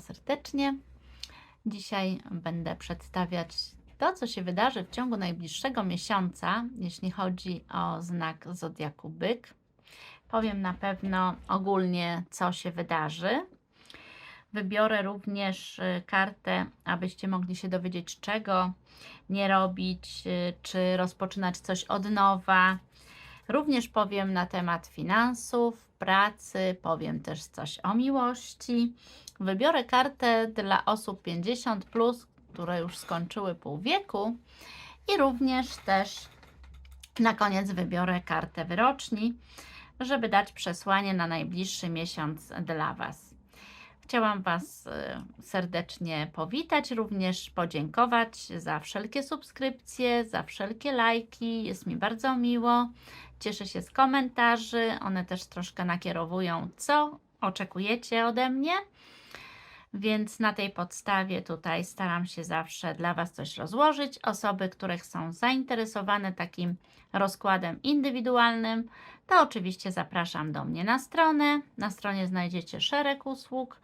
Serdecznie. Dzisiaj będę przedstawiać to, co się wydarzy w ciągu najbliższego miesiąca, jeśli chodzi o znak zodiaku byk. Powiem na pewno ogólnie, co się wydarzy. Wybiorę również y, kartę, abyście mogli się dowiedzieć, czego nie robić, y, czy rozpoczynać coś od nowa. Również powiem na temat finansów, pracy, powiem też coś o miłości. Wybiorę kartę dla osób 50, plus, które już skończyły pół wieku, i również też na koniec wybiorę kartę wyroczni, żeby dać przesłanie na najbliższy miesiąc dla Was. Chciałam Was y, serdecznie powitać, również podziękować za wszelkie subskrypcje, za wszelkie lajki. Jest mi bardzo miło. Cieszę się z komentarzy. One też troszkę nakierowują, co oczekujecie ode mnie. Więc na tej podstawie tutaj staram się zawsze dla Was coś rozłożyć. Osoby, które są zainteresowane takim rozkładem indywidualnym, to oczywiście zapraszam do mnie na stronę. Na stronie znajdziecie szereg usług.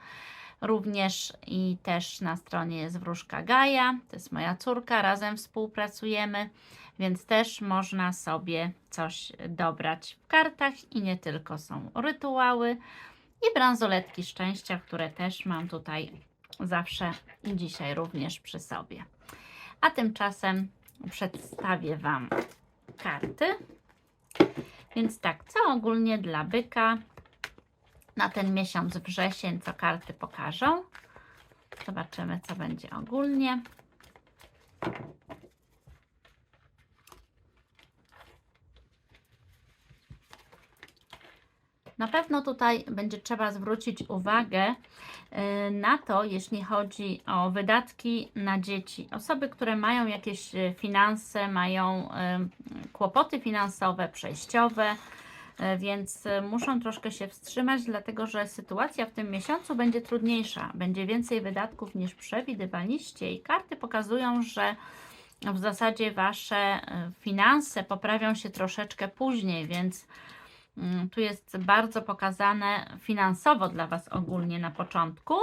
Również i też na stronie jest wróżka Gaja, to jest moja córka, razem współpracujemy, więc też można sobie coś dobrać w kartach i nie tylko są rytuały i bransoletki szczęścia, które też mam tutaj zawsze i dzisiaj również przy sobie. A tymczasem przedstawię Wam karty. Więc tak, co ogólnie dla byka na ten miesiąc wrzesień, co karty pokażą. Zobaczymy, co będzie ogólnie. Na pewno tutaj będzie trzeba zwrócić uwagę y, na to, jeśli chodzi o wydatki na dzieci. Osoby, które mają jakieś y, finanse, mają y, kłopoty finansowe, przejściowe, więc muszą troszkę się wstrzymać, dlatego że sytuacja w tym miesiącu będzie trudniejsza. Będzie więcej wydatków niż przewidywaliście i karty pokazują, że w zasadzie Wasze finanse poprawią się troszeczkę później, więc tu jest bardzo pokazane finansowo dla Was ogólnie na początku.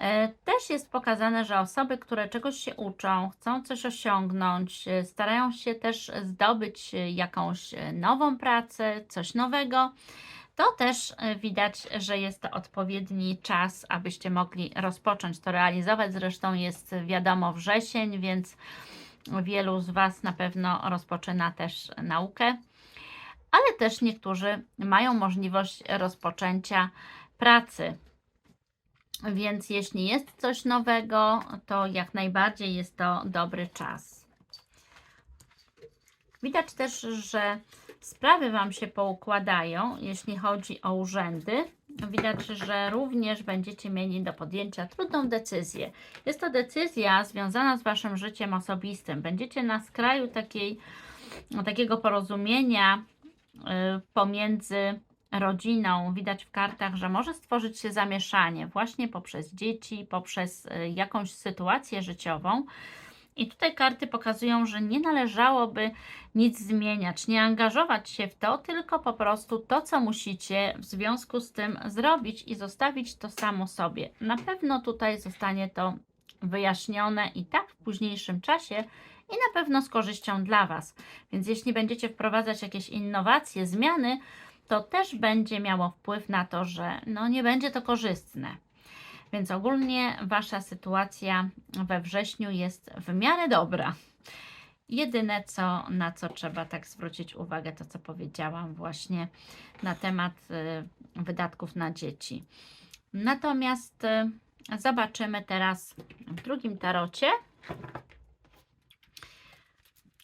E, też jest pokazane, że osoby, które czegoś się uczą, chcą coś osiągnąć, e, starają się też zdobyć e, jakąś nową pracę, coś nowego, to też widać, że jest to odpowiedni czas, abyście mogli rozpocząć to realizować. Zresztą jest wiadomo wrzesień, więc wielu z Was na pewno rozpoczyna też naukę ale też niektórzy mają możliwość rozpoczęcia pracy. Więc jeśli jest coś nowego, to jak najbardziej jest to dobry czas. Widać też, że sprawy Wam się poukładają, jeśli chodzi o urzędy. Widać, że również będziecie mieli do podjęcia trudną decyzję. Jest to decyzja związana z Waszym życiem osobistym. Będziecie na skraju takiej, takiego porozumienia, pomiędzy rodziną widać w kartach, że może stworzyć się zamieszanie właśnie poprzez dzieci, poprzez y, jakąś sytuację życiową. I tutaj karty pokazują, że nie należałoby nic zmieniać, nie angażować się w to, tylko po prostu to, co musicie w związku z tym zrobić i zostawić to samo sobie. Na pewno tutaj zostanie to wyjaśnione i tak w późniejszym czasie, i na pewno z korzyścią dla Was. Więc jeśli będziecie wprowadzać jakieś innowacje, zmiany, to też będzie miało wpływ na to, że no, nie będzie to korzystne. Więc ogólnie Wasza sytuacja we wrześniu jest w miarę dobra. Jedyne, co, na co trzeba tak zwrócić uwagę, to co powiedziałam właśnie na temat y, wydatków na dzieci. Natomiast y, zobaczymy teraz w drugim tarocie,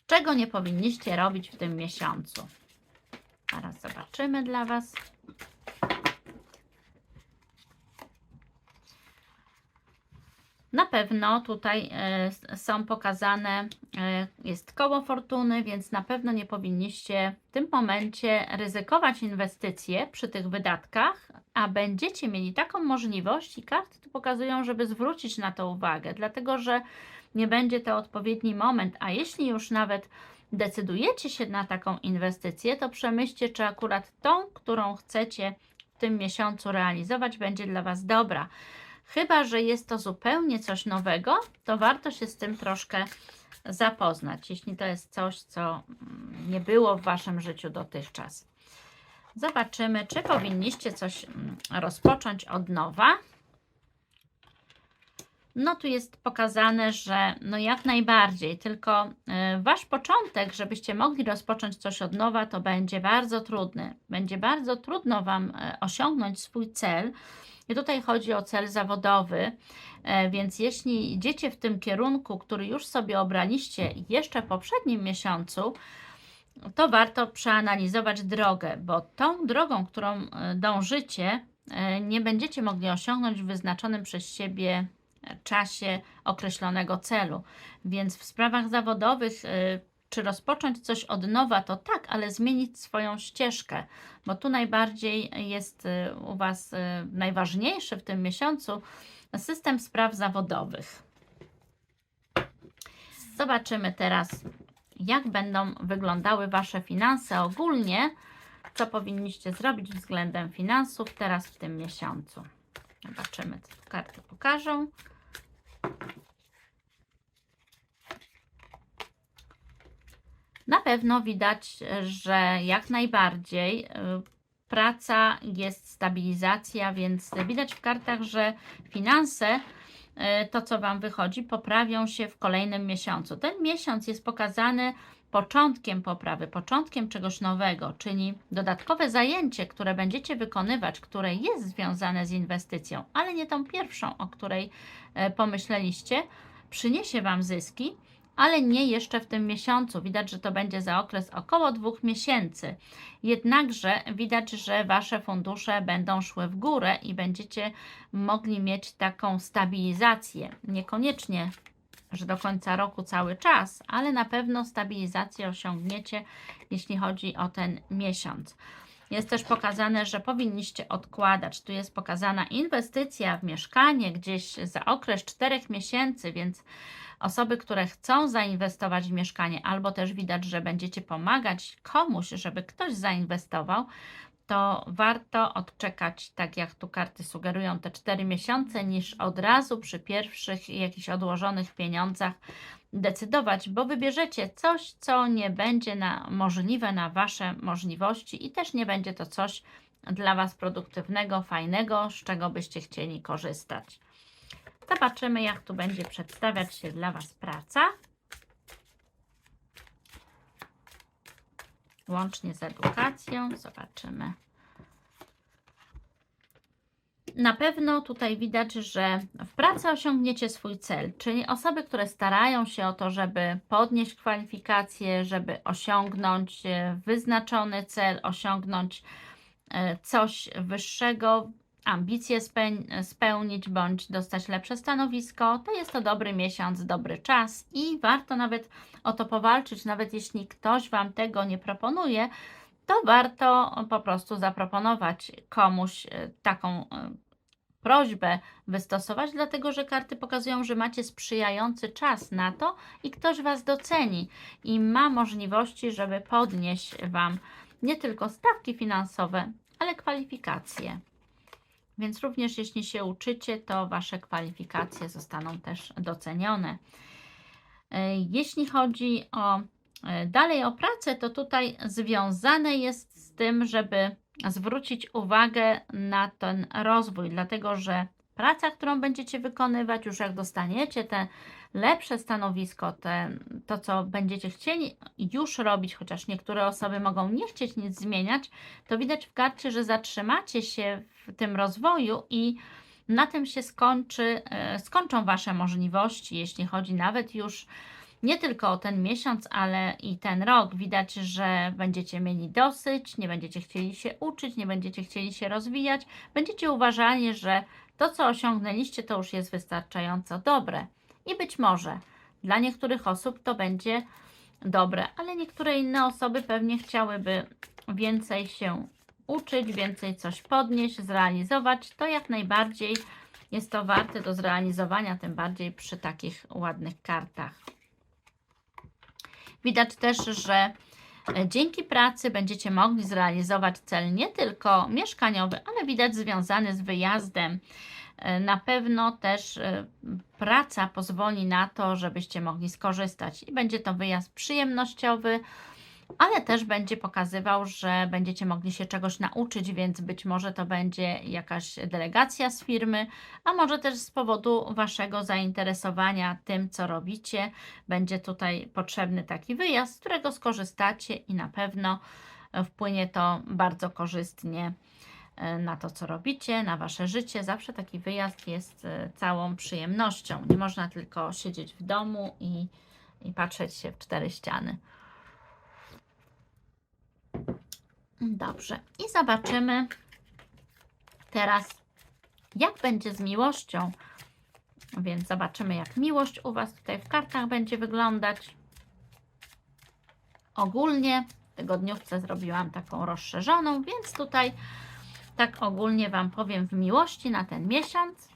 Czego nie powinniście robić w tym miesiącu? Zaraz zobaczymy dla Was. Na pewno tutaj y, są pokazane, y, jest koło fortuny, więc na pewno nie powinniście w tym momencie ryzykować inwestycje przy tych wydatkach, a będziecie mieli taką możliwość i karty tu pokazują, żeby zwrócić na to uwagę, dlatego że nie będzie to odpowiedni moment, a jeśli już nawet decydujecie się na taką inwestycję, to przemyślcie, czy akurat tą, którą chcecie w tym miesiącu realizować, będzie dla Was dobra. Chyba, że jest to zupełnie coś nowego, to warto się z tym troszkę zapoznać, jeśli to jest coś, co mm, nie było w Waszym życiu dotychczas. Zobaczymy, czy powinniście coś mm, rozpocząć od nowa. No tu jest pokazane, że no jak najbardziej, tylko y, wasz początek, żebyście mogli rozpocząć coś od nowa, to będzie bardzo trudny. Będzie bardzo trudno wam y, osiągnąć swój cel. I tutaj chodzi o cel zawodowy, e, więc jeśli idziecie w tym kierunku, który już sobie obraliście jeszcze w poprzednim miesiącu, to warto przeanalizować drogę, bo tą drogą, którą e, dążycie, e, nie będziecie mogli osiągnąć w wyznaczonym przez siebie czasie określonego celu. Więc w sprawach zawodowych, y, czy rozpocząć coś od nowa, to tak, ale zmienić swoją ścieżkę, bo tu najbardziej jest y, u Was y, najważniejszy w tym miesiącu system spraw zawodowych. Zobaczymy teraz, jak będą wyglądały Wasze finanse ogólnie, co powinniście zrobić względem finansów teraz w tym miesiącu. Zobaczymy, co karty pokażą. Na pewno widać, że jak najbardziej y, praca jest stabilizacja, więc widać w kartach, że finanse, y, to co Wam wychodzi, poprawią się w kolejnym miesiącu. Ten miesiąc jest pokazany początkiem poprawy, początkiem czegoś nowego, czyli dodatkowe zajęcie, które będziecie wykonywać, które jest związane z inwestycją, ale nie tą pierwszą, o której e, pomyśleliście, przyniesie Wam zyski, ale nie jeszcze w tym miesiącu. Widać, że to będzie za okres około dwóch miesięcy. Jednakże widać, że Wasze fundusze będą szły w górę i będziecie mogli mieć taką stabilizację. Niekoniecznie że do końca roku cały czas, ale na pewno stabilizację osiągniecie, jeśli chodzi o ten miesiąc. Jest też pokazane, że powinniście odkładać. Tu jest pokazana inwestycja w mieszkanie gdzieś za okres 4 miesięcy, więc osoby, które chcą zainwestować w mieszkanie, albo też widać, że będziecie pomagać komuś, żeby ktoś zainwestował, to warto odczekać, tak jak tu karty sugerują, te 4 miesiące, niż od razu przy pierwszych jakichś odłożonych pieniądzach decydować, bo wybierzecie coś, co nie będzie na, możliwe na Wasze możliwości i też nie będzie to coś dla Was produktywnego, fajnego, z czego byście chcieli korzystać. Zobaczymy, jak tu będzie przedstawiać się dla Was praca. łącznie z edukacją. Zobaczymy. Na pewno tutaj widać, że w pracy osiągniecie swój cel, czyli osoby, które starają się o to, żeby podnieść kwalifikacje, żeby osiągnąć e, wyznaczony cel, osiągnąć e, coś wyższego, ambicje spełnić bądź dostać lepsze stanowisko, to jest to dobry miesiąc, dobry czas i warto nawet o to powalczyć, nawet jeśli ktoś Wam tego nie proponuje, to warto po prostu zaproponować komuś e, taką e, prośbę wystosować, dlatego że karty pokazują, że macie sprzyjający czas na to i ktoś Was doceni i ma możliwości, żeby podnieść Wam nie tylko stawki finansowe, ale kwalifikacje. Więc również jeśli się uczycie, to Wasze kwalifikacje zostaną też docenione. E, jeśli chodzi o e, dalej o pracę, to tutaj związane jest z tym, żeby zwrócić uwagę na ten rozwój, dlatego że praca, którą będziecie wykonywać, już jak dostaniecie te lepsze stanowisko, te, to co będziecie chcieli już robić, chociaż niektóre osoby mogą nie chcieć nic zmieniać, to widać w karcie, że zatrzymacie się w tym rozwoju i na tym się skończy, e, skończą Wasze możliwości, jeśli chodzi nawet już nie tylko o ten miesiąc, ale i ten rok. Widać, że będziecie mieli dosyć, nie będziecie chcieli się uczyć, nie będziecie chcieli się rozwijać, będziecie uważali, że to, co osiągnęliście, to już jest wystarczająco dobre. I być może dla niektórych osób to będzie dobre, ale niektóre inne osoby pewnie chciałyby więcej się uczyć, więcej coś podnieść, zrealizować. To jak najbardziej jest to warte do zrealizowania, tym bardziej przy takich ładnych kartach. Widać też, że Dzięki pracy będziecie mogli zrealizować cel nie tylko mieszkaniowy, ale widać związany z wyjazdem. E, Na pewno też e, praca pozwoli na to, żebyście mogli skorzystać i będzie to wyjazd przyjemnościowy, ale też będzie pokazywał, że będziecie mogli się czegoś nauczyć, więc być może to będzie jakaś delegacja z firmy, a może też z powodu Waszego zainteresowania tym, co robicie, będzie tutaj potrzebny taki wyjazd, z którego skorzystacie i na pewno wpłynie to bardzo korzystnie e, na to, co robicie, na Wasze życie. Zawsze taki wyjazd jest e, całą przyjemnością. Nie można tylko siedzieć w domu i, i patrzeć się w cztery ściany. Dobrze. I zobaczymy teraz, jak będzie z miłością. Więc zobaczymy, jak miłość u Was tutaj w kartach będzie wyglądać. Ogólnie w tygodniówce zrobiłam taką rozszerzoną, więc tutaj tak ogólnie Wam powiem w miłości na ten miesiąc.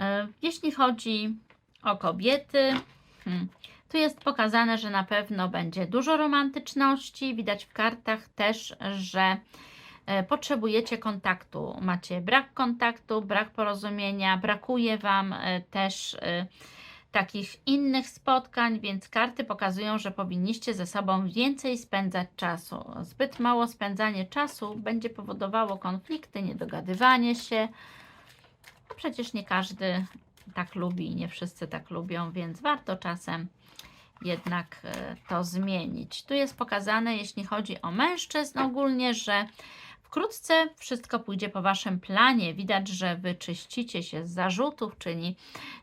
E, Jeśli chodzi o kobiety, hmm, tu jest pokazane, że na pewno będzie dużo romantyczności. Widać w kartach też, że e, potrzebujecie kontaktu. Macie brak kontaktu, brak porozumienia, brakuje Wam e, też e, takich innych spotkań, więc karty pokazują, że powinniście ze sobą więcej spędzać czasu. Zbyt mało spędzanie czasu będzie powodowało konflikty, niedogadywanie się. Przecież nie każdy tak lubi i nie wszyscy tak lubią, więc warto czasem jednak e, to zmienić. Tu jest pokazane, jeśli chodzi o mężczyzn ogólnie, że wkrótce wszystko pójdzie po Waszym planie. Widać, że wyczyścicie się z zarzutów, czyli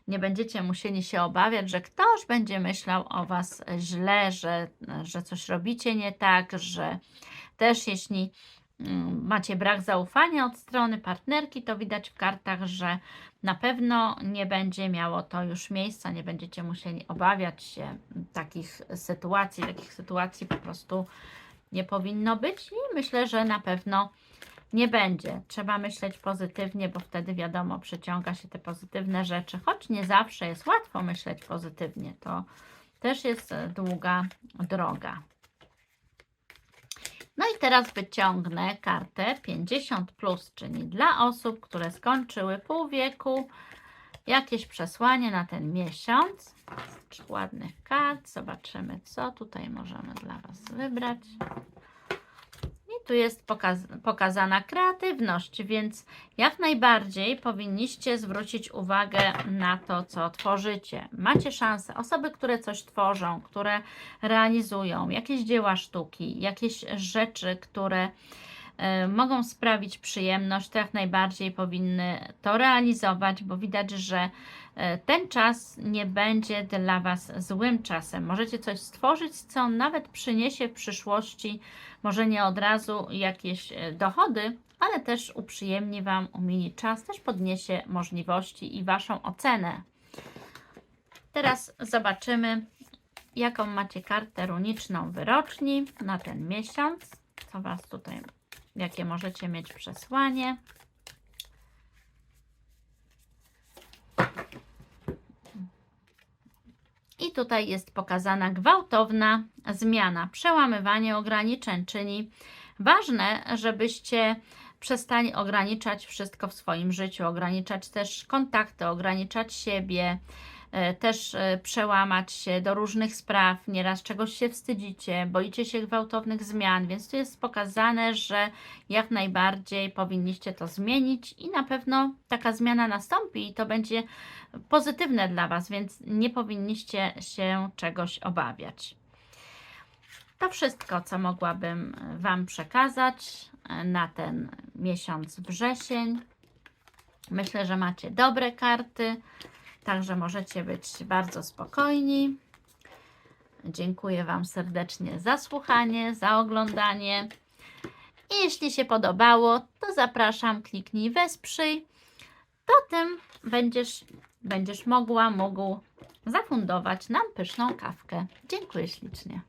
nie będziecie musieli się obawiać, że ktoś będzie myślał o Was źle, że, że coś robicie nie tak, że też jeśli mm, macie brak zaufania od strony partnerki, to widać w kartach, że na pewno nie będzie miało to już miejsca, nie będziecie musieli obawiać się takich sytuacji. Takich sytuacji po prostu nie powinno być i myślę, że na pewno nie będzie. Trzeba myśleć pozytywnie, bo wtedy wiadomo, przyciąga się te pozytywne rzeczy, choć nie zawsze jest łatwo myśleć pozytywnie. To też jest długa droga. No i teraz wyciągnę kartę 50, plus, czyli dla osób, które skończyły pół wieku, jakieś przesłanie na ten miesiąc. Z ładnych kart. Zobaczymy, co tutaj możemy dla Was wybrać. Tu jest pokaz pokazana kreatywność, więc jak najbardziej powinniście zwrócić uwagę na to, co tworzycie. Macie szansę. Osoby, które coś tworzą, które realizują jakieś dzieła sztuki, jakieś rzeczy, które mogą sprawić przyjemność, to jak najbardziej powinny to realizować, bo widać, że e, ten czas nie będzie dla Was złym czasem. Możecie coś stworzyć, co nawet przyniesie w przyszłości, może nie od razu jakieś e, dochody, ale też uprzyjemni Wam, umili czas, też podniesie możliwości i Waszą ocenę. Teraz zobaczymy, jaką macie kartę runiczną wyroczni na ten miesiąc. Co Was tutaj, jakie możecie mieć przesłanie. I tutaj jest pokazana gwałtowna zmiana, przełamywanie ograniczeń, czyli ważne, żebyście przestali ograniczać wszystko w swoim życiu, ograniczać też kontakty, ograniczać siebie, też e, przełamać się do różnych spraw, nieraz czegoś się wstydzicie, boicie się gwałtownych zmian, więc tu jest pokazane, że jak najbardziej powinniście to zmienić i na pewno taka zmiana nastąpi i to będzie pozytywne dla Was, więc nie powinniście się czegoś obawiać. To wszystko, co mogłabym Wam przekazać e, na ten miesiąc wrzesień. Myślę, że macie dobre karty, także możecie być bardzo spokojni. Dziękuję Wam serdecznie za słuchanie, za oglądanie. I jeśli się podobało, to zapraszam, kliknij wesprzyj. To tym będziesz, będziesz mogła, mógł zafundować nam pyszną kawkę. Dziękuję ślicznie.